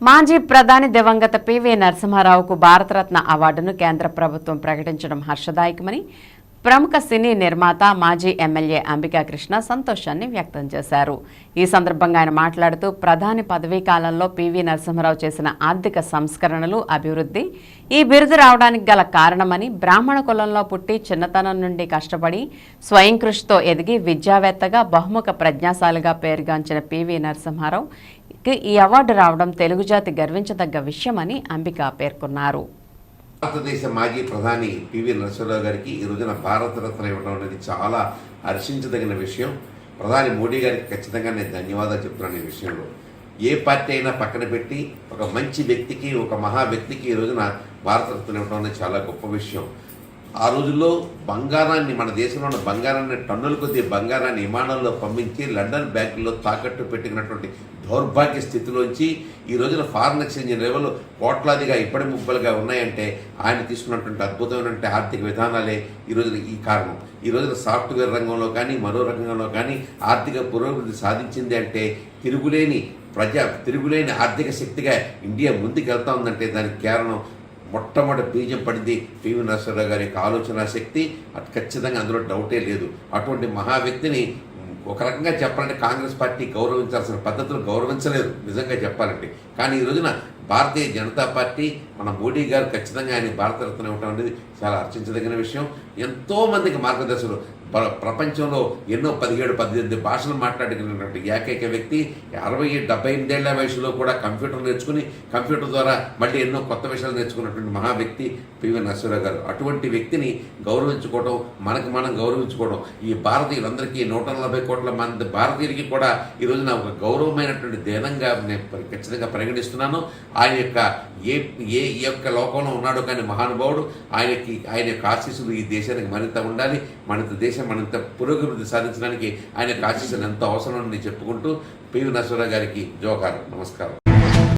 మాజీ ప్రధాని దివంగత పివి నరసింహారావుకు భారతరత్న అవార్డును కేంద్ర ప్రభుత్వం ప్రకటించడం హర్షదాయకమని ప్రముఖ సినీ నిర్మాత మాజీ ఎమ్మెల్యే అంబికా కృష్ణ సంతోషాన్ని వ్యక్తం చేశారు. ఈ సందర్భంగా ఆయన మాట్లాడుతూ ప్రధాని పదవీ కాలంలో పివి నరసింహారావు చేసిన ఆర్థిక సంస్కరణలు అభివృద్ధి ఈ బిరుదు రావడానికి గల కారణమని బ్రాహ్మణ కులంలో పుట్టి చిన్నతనం నుండి కష్టపడి స్వయం కృషితో ఎదిగి విద్యావేత్తగా బహుముఖ ప్రజ్ఞాశాలిగా పేరుగాంచిన పివి నరసింహారావు కి ఈ అవార్డు రావడం తెలుగు జాతి గర్వించదగ్గ విషయమని అంబిక పేర్కొన్నారు. భారతదేశ మాజీ ప్రధాని పివి నరసింహరావు గారికి ఈ రోజున భారతరత్న ఇవ్వడం అనేది చాలా హర్షించదగిన విషయం. ప్రధాని మోడీ గారికి ఖచ్చితంగా నేను ధన్యవాదాలు చెప్తున్నాను ఈ విషయంలో. ఏ పార్టీ అయినా పక్కన పెట్టి ఒక మంచి వ్యక్తికి ఒక మహా వ్యక్తికి ఈ రోజున భారతరత్న ఇవ్వడం అనేది చాలా గొప్ప విషయం. ఆ రోజుల్లో బంగారాన్ని మన దేశంలో ఉన్న బంగారాన్ని టన్నుల కొద్ది బంగారాన్ని విమానంలో పంపించి లండన్ బ్యాంకుల్లో తాకట్టు పెట్టుకున్నటువంటి దౌర్భాగ్య స్థితిలోంచి ఈ రోజున ఫారిన్ ఎక్స్చేంజ్ లెవెల్ కోట్లాదిగా ఇప్పటి ముప్పలుగా ఉన్నాయంటే ఆయన తీసుకున్నటువంటి అద్భుతమైనటువంటి ఆర్థిక విధానాలే ఈ రోజున ఈ కారణం. ఈ రోజున సాఫ్ట్వేర్ రంగంలో కానీ మరో రంగంలో కానీ ఆర్థిక పురోగతి సాధించింది అంటే తిరుగులేని ప్రజా తిరుగులేని ఆర్థిక శక్తిగా ఇండియా ముందుకు వెళ్తా ఉందంటే దానికి కారణం మొట్టమొదటి బీజం పడింది పివి నరసింహరావు గారి యొక్క ఆలోచన శక్తి. అది ఖచ్చితంగా అందులో డౌటే లేదు. అటువంటి మహా వ్యక్తిని ఒక రకంగా చెప్పాలంటే కాంగ్రెస్ పార్టీ గౌరవించాల్సిన పద్ధతులు గౌరవించలేదు. నిజంగా చెప్పాలంటే. కానీ ఈ రోజున భారతీయ జనతా పార్టీ మన మోడీ గారు ఖచ్చితంగా ఆయన భారతరత్న ఇవ్వటం అనేది చాలా అర్చించదగిన విషయం. ఎంతోమందికి మార్గదర్శకులు ప్రపంచంలో ఎన్నో పదిహేడు పద్దెనిమిది భాషలు మాట్లాడగలిగినటువంటి ఏకైక వ్యక్తి అరవై డెబ్బై ఎనిమిదేళ్ళ వయసులో కూడా కంప్యూటర్ నేర్చుకుని కంప్యూటర్ ద్వారా మళ్ళీ ఎన్నో కొత్త విషయాలు నేర్చుకున్నటువంటి మహా వ్యక్తి పివి నరసింహరావు గారు. అటువంటి వ్యక్తిని గౌరవించుకోవడం మనకు మనం గౌరవించుకోవడం ఈ భారతీయులందరికీ నూట నలభై కోట్ల మంది భారతీయులకి కూడా ఈ రోజున ఒక గౌరవమైనటువంటి దినంగా నేను ఖచ్చితంగా పరిగణిస్తున్నాను. ఆయన యొక్క ఏ ఏ ఈ యొక్క లోకంలో ఉన్నాడో కానీ మహానుభావుడు ఆయనకి ఆయన యొక్క ఆశీస్సులు ఈ దేశానికి మరింత ఉండాలి. మరింత దేశం మరింత పురోగతి సాధించడానికి ఆయన యొక్క ఆశీస్సులు ఎంతో అవసరం అని చెప్పుకుంటూ పివి నరసరావు గారికి జోహార్ నమస్కారం.